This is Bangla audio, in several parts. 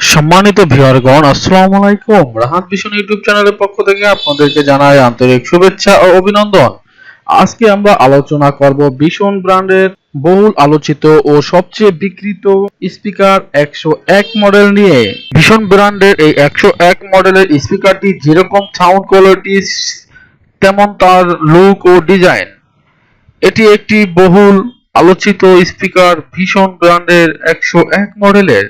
সম্মানিত ভিউয়ারগণ, আসসালামু আলাইকুম। রাহাত ভীষণ ইউটিউব চ্যানেলের পক্ষ থেকে আপনাদেরকে জানাই আন্তরিক শুভেচ্ছা ও অভিনন্দন। আজকে আমরা আলোচনা করব ভীষণ ব্র্যান্ডের বহুল আলোচিত ও সবচেয়ে বিক্রিত স্পিকার একশো এক মডেল নিয়ে। ভীষণ ব্র্যান্ডের এই একশো এক মডেলের স্পিকারটি যেরকম সাউন্ড কোয়ালিটি, তেমন তার লুক ও ডিজাইন। এটি একটি বহুল আলোচিত স্পিকার ভীষণ ব্র্যান্ডের একশো এক মডেলের।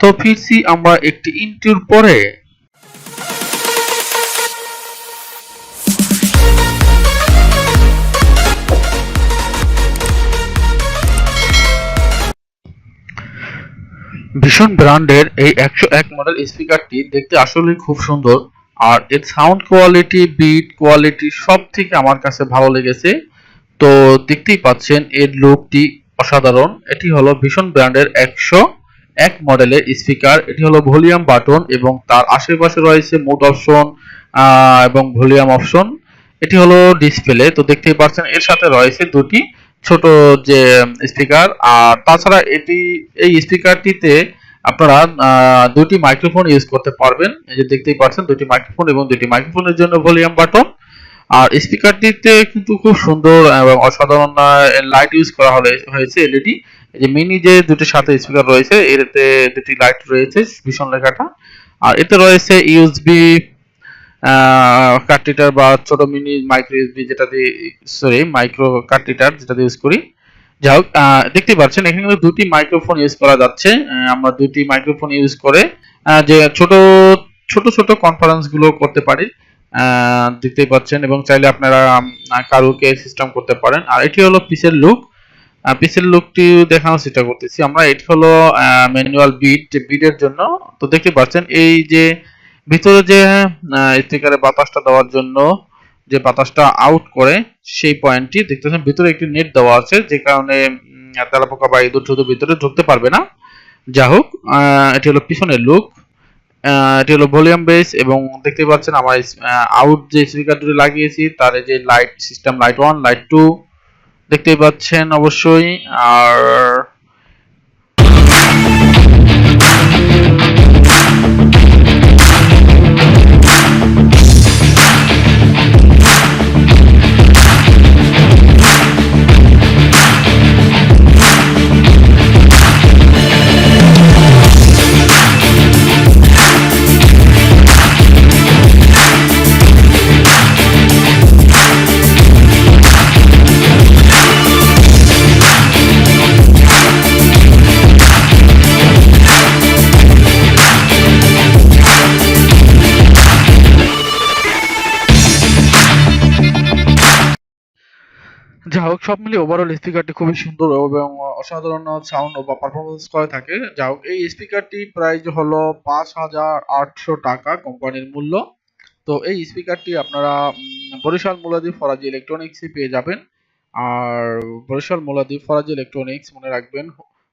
তো ফিরছি আমরা একটি ইন্টুর পরে। ভীষণ ব্র্যান্ডের এই একশো এক মডেল স্পিকারটি দেখতে আসলে খুব সুন্দর। আর এর সাউন্ড কোয়ালিটি বিট কোয়ালিটি সব থেকে আমার কাছে ভালো লেগেছে। তো দেখতেই পাচ্ছেন, এর লুকটি অসাধারণ। এটি হলো ভীষণ ব্র্যান্ডের একশো এক মডেলের স্পিকার এটি হলো ভলিউম বাটন এবং তার আশেপাশে রয়েছে মোড অপশন এবং ভলিউম অপশন। এটি হলো ডিসপ্লে তো দেখতেই পাচ্ছেন এর সাথে রয়েছে দুটি ছোট যে স্পিকার আর তাছাড়া এটি, এই স্পিকারটিতে আপনারা দুটি মাইক্রোফোন ইউজ করতে পারবেন। এই যে দেখতেই পাচ্ছেন দুটি মাইক্রোফোন এবং দুটি মাইক্রোফোনের জন্য ভলিউম বাটন। আর স্পিকারটিতে কিন্তু খুব সুন্দর এবং অসাধারণ লাইট ইউজ করা হয়েছে এলইডি যে মিনি যে দুটির সাথে স্পিকার রয়েছে এতে দুটি লাইট রয়েছে ভীষণ লেখাটা। আর এতে রয়েছে ইউএসবি কার্টিটার বা ছোট মিনি মাইক্রো ইউএসবি যেটা দিয়ে সরি মাইক্রো কার্টিটার যেটা দিয়ে ইউজ করি। যাই হোক দেখতে পাচ্ছেন, এখানে কিন্তু দুটি মাইক্রোফোন ইউজ করা যাচ্ছে। আমরা দুটি মাইক্রোফোন ইউজ করে যে ছোট ছোট ছোট কনফারেন্সগুলো করতে পারি। দেখতেই পাচ্ছেন এবং চাইলে আপনারা কারুকে সিস্টেম করতে পারেন। আর এটি হলো পিসের লুক পিসের লুকটি দেখানোর চেষ্টা করতেছি আমরা। এটি হলো ম্যানুয়াল বিট বিটের জন্য। তো দেখতে পাচ্ছেন, এই যে ভিতরে যে স্পিকারে বাতাসটা দেওয়ার জন্য যে বাতাসটা আউট করে, সেই পয়েন্টটি দেখতেছেন ভিতরে একটি নেট দেওয়া আছে, যে কারণে তেলাপোকা বা ইঁদুর শুধু ভিতরে ঢুকতে পারবে না। যা হোক এটি হলো পিছনের লুক এটি হলো ভলিউম বেস এবং দেখতে পাচ্ছেন আমার আউট যে স্পিকার দুটি লাগিয়েছি, তার যে light system light one light two দেখতেই পাচ্ছেন অবশ্যই। আর যা হোক, সব মিলিয়ে ওভারঅল স্পিকারটি খুবই সুন্দর এবং অসাধারণ সাউন্ড বা পারফরমেন্স করে থাকে। যা হোক, এই স্পিকারটি প্রাইস হলো পাঁচ হাজার আটশো টাকা কোম্পানির মূল্য। তো এই স্পিকারটি আপনারা বরিশাল মুলাদি ফরাজি ইলেকট্রনিক্সে পেয়ে যাবেন। আর বরিশাল মুলাদি ফরাজি ইলেকট্রনিক্স মনে রাখবেন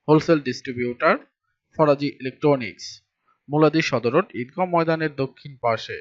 wholesale distributor Faraji electronics Muladi সদর রোড ঈদগাঁও ময়দানের দক্ষিণ পাশে।